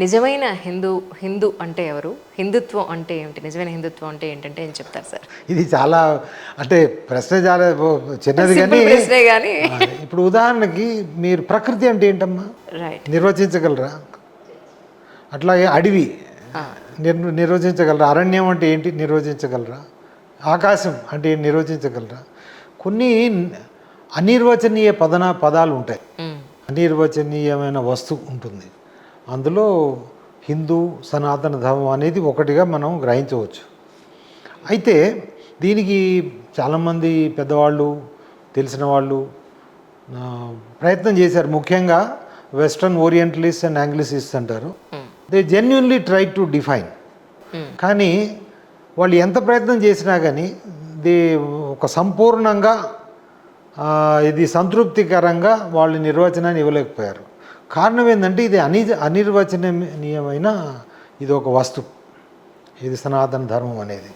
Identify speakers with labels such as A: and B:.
A: నిజమైన హిందూ హిందూ అంటే ఎవరు? హిందుత్వం అంటే ఏమిటి? నిజమైన హిందుత్వం అంటే ఏంటంటే ఏం చెప్తారు సార్?
B: ఇది చాలా అంటే ప్రశ్న చాలా చిన్నది కానీ
A: ప్రశ్నే కానీ.
B: ఇప్పుడు ఉదాహరణకి మీరు ప్రకృతి అంటే ఏంటమ్మా?
A: రైట్
B: నిర్వచించగలరా? అట్లాగే అడవి. నిర్ నిర్వచించగలరా? అరణ్యం అంటే ఏంటి? నిర్వచించగలరా? ఆకాశం అంటే ఏంటి? నిర్వచించగలరా? కొన్ని అనిర్వచనీయ పదన పదాలు ఉంటాయి. అనిర్వచనీయమైన వస్తువు ఉంటుంది. అందులో హిందూ సనాతన ధర్మం అనేది ఒకటిగా మనం గ్రహించవచ్చు. అయితే దీనికి చాలామంది పెద్దవాళ్ళు తెలిసిన వాళ్ళు ప్రయత్నం చేశారు. ముఖ్యంగా వెస్ట్రన్ ఓరియంటలిస్ట్ అండ్ ఆంగ్లిసిస్ట్ అంటారు. They genuinely try to define కానీ వాళ్ళు ఎంత ప్రయత్నం చేసినా కానీ దే ఒక సంపూర్ణంగా ఇది సంతృప్తికరంగా వాళ్ళు నిర్వచనాన్ని ఇవ్వలేకపోయారు. కారణం ఏంటంటే ఇది అని అనిర్వచనీయమైన ఇది ఒక వస్తువు ఇది సనాతన ధర్మం అనేది.